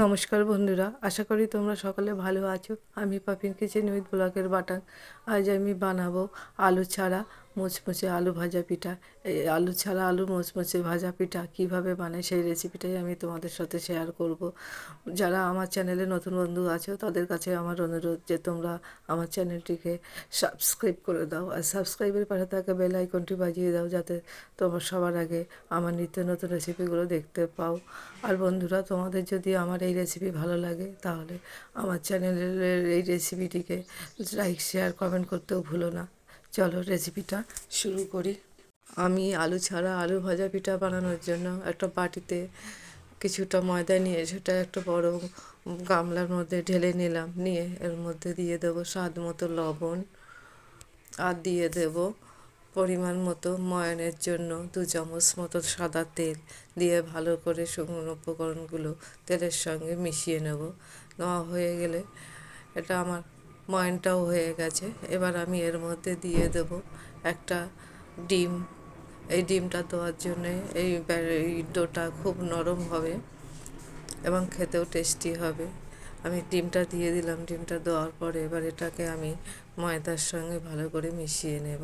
নমস্কার বন্ধুরা, আশা করি তোমরা সকলে ভালো আছো। আমি পাপিন কিচেন উইথ ব্লকের বাটান। আজ আমি বানাবো আলু ছাড়া মুচমুচে আলু ভাজা পিঠা, এই আলু ছাড়া আলু মুচমুচে ভাজা পিঠা কীভাবে বানাই সেই রেসিপিটাই আমি তোমাদের সাথে শেয়ার করব। যারা আমার চ্যানেলে নতুন বন্ধু আছো, তাদের কাছে আমার অনুরোধ যে তোমরা আমার চ্যানেলটিকে সাবস্ক্রাইব করে দাও আর সাবস্ক্রাইবের পাশে থাকা বেল আইকনটি বাজিয়ে দাও যাতে তোমরা সবার আগে আমার নিত্য নতুন রেসিপিগুলো দেখতে পাও। আর বন্ধুরা, তোমাদের যদি আমার এই রেসিপি ভালো লাগে, তাহলে আমার চ্যানেলের এই রেসিপিটিকে লাইক শেয়ার কমেন্ট করতেও ভুলো না। চলো রেসিপিটা শুরু করি। আমি আলু ছাড়া আলু ভাজা পিঠা বানানোর জন্য একটা বাটিতে কিছুটা ময়দা নিয়ে সেটা একটা বড় গামলার মধ্যে ঢেলে নিলাম। নিয়ে এর মধ্যে দিয়ে দেবো স্বাদ মতো লবণ আর দিয়ে দেব পরিমাণ মতো ময়নের জন্য দু চামচ মতো সাদা তেল। দিয়ে ভালো করে শুকনো উপকরণগুলো তেলের সঙ্গে মিশিয়ে নেব। নেওয়া হয়ে গেলে এটা আমার ময়ানটাও হয়ে গেছে। এবার আমি এর মধ্যে দিয়ে দেব একটা ডিম। এই ডিমটা দেওয়ার জন্যে এই ডোটা খুব নরম হবে এবং খেতেও টেস্টি হবে। আমি ডিমটা দিয়ে দিলাম। ডিমটা দেওয়ার পরে এবার এটাকে আমি ময়দার সঙ্গে ভালো করে মিশিয়ে নেব।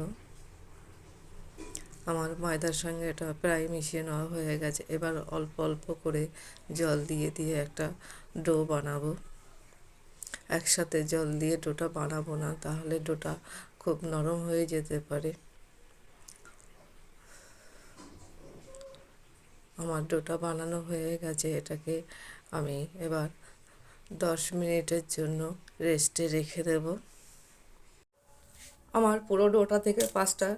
আমার ময়দার সঙ্গে এটা প্রায় মিশিয়ে নেওয়া হয়ে গেছে। এবার অল্প অল্প করে জল দিয়ে দিয়ে একটা ডো বানাবো। একসাথে জল দিয়ে ডোটা বানাবো না, তাহলে ডোটা খুব নরম হয়ে যেতে পারে। আমার ডোটা বানানো হয়ে গেছে, এটাকে আমি এবার দশ মিনিটের জন্য রেস্টে রেখে দেব। আমার পুরো ডোটা থেকে পাঁচটা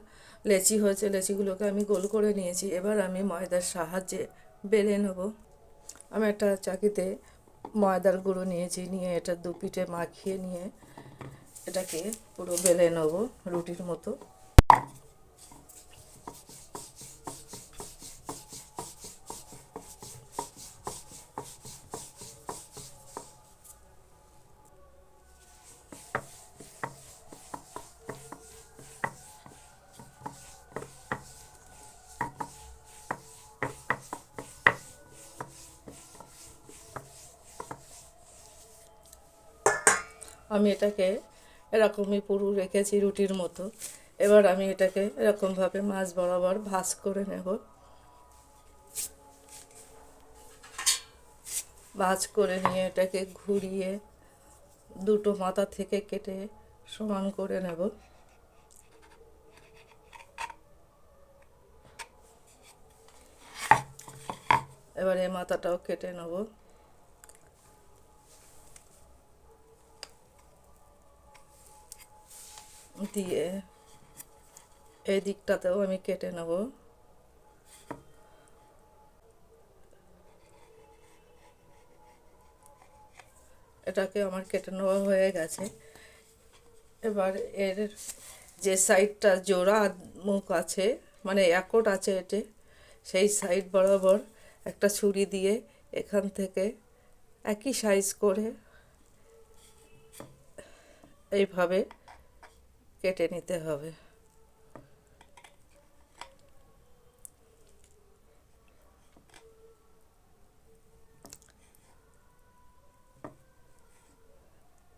লেচি হয়েছে, লেচিগুলোকে আমি গোল করে নিয়েছি। এবার আমি ময়দার সাহায্যে বেলে নেব। আমি একটা চাকিতে ময়দার গুঁড়ো নিয়েছি নিয়ে এটা দু পিঠে মাখিয়ে নিয়ে এটাকে পুরো বেলে নেব রুটির মতো। আমি এটাকে এরকমই পুরু রেখেছি রুটির মতো। এবার আমি এটাকে এরকমভাবে মাছ বরাবর ভাজ করে নেব। ভাজ করে নিয়ে এটাকে ঘুরিয়ে দুটো মাথা থেকে কেটে সমান করে নেব। এবার এই মাথাটাও কেটে নেব। দিয়ে এই দিকটাতেও আমি কেটে নেব। এটাকে আমার কেটে নেওয়া হয়ে গেছে। এবার এর যে সাইডটা জোড়া মুখ আছে মানে একট আছে এতে, সেই সাইড বরাবর একটা ছুরি দিয়ে এখান থেকে একই সাইজ করে এইভাবে কেটে নিতে হবে।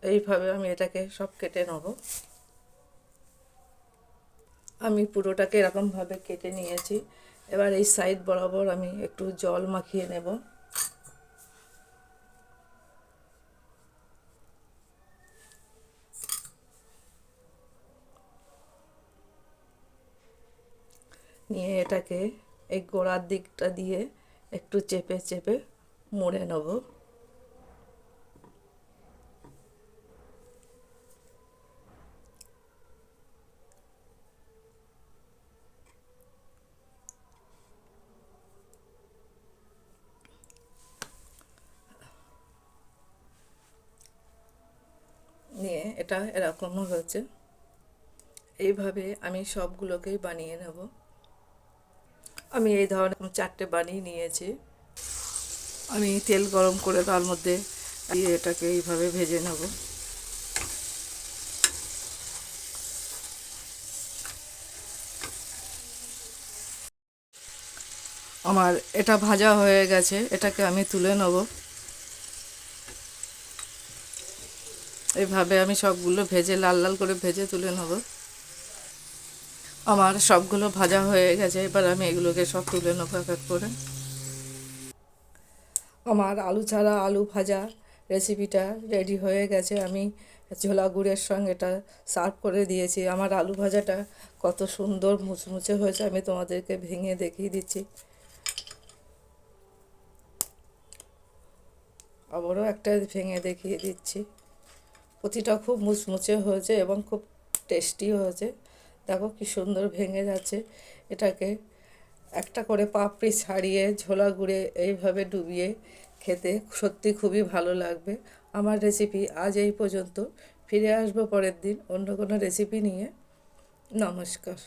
এইভাবে আমি এটাকে সব কেটে নেব। আমি পুরোটাকে এরকমভাবে কেটে নিয়েছি। এবার এই সাইড বরাবর আমি একটু জল মাখিয়ে নেব। নিয়ে এটাকে এই গোড়ার দিকটা দিয়ে একটু চেপে চেপে মুড়ে নেব। নিয়ে এটা এরকম হয়েছে। এইভাবে আমি সবগুলোকেই বানিয়ে নেব। আমি এই ধরনের চারটে বানিয়ে নিয়েছি। আমি তেল গরম করে তার মধ্যে দিয়ে এটাকে এইভাবে ভেজে নেব। আমার এটা ভাজা হয়ে গেছে, এটাকে আমি তুলে নেব। এইভাবে আমি সবগুলো ভেজে লাল লাল করে ভেজে তুলে নেব। আমার সবগুলো ভাজা হয়ে গেছে, এবার আমি এগুলোকে সব তুলে নেব এক করে। আমার আলু ছাড়া আলু ভাজা রেসিপিটা রেডি হয়ে গেছে। আমি ঝোলা গুড়ের সঙ্গে এটা সার্ভ করে দিয়েছি। আমার আলু ভাজাটা কত সুন্দর মুচমুচে হয়েছে, আমি তোমাদেরকে ভেঙে দেখিয়ে দিচ্ছি। আবারও একটা ভেঙে দেখিয়ে দিচ্ছি। প্রতিটা খুব মুচমুচে হয়েছে এবং খুব টেস্টি হয়েছে। দেখো কি সুন্দর ভেঙে যাচ্ছে। এটাকে একটা করে পাপড়ি ছাড়িয়ে, ঝোলা গুঁড়ে এইভাবে ডুবিয়ে খেতে সত্যি খুবই ভালো লাগবে। আমার রেসিপি আজ এই পর্যন্ত। ফিরে আসব পরের দিন অন্য কোনো রেসিপি নিয়ে। নমস্কার।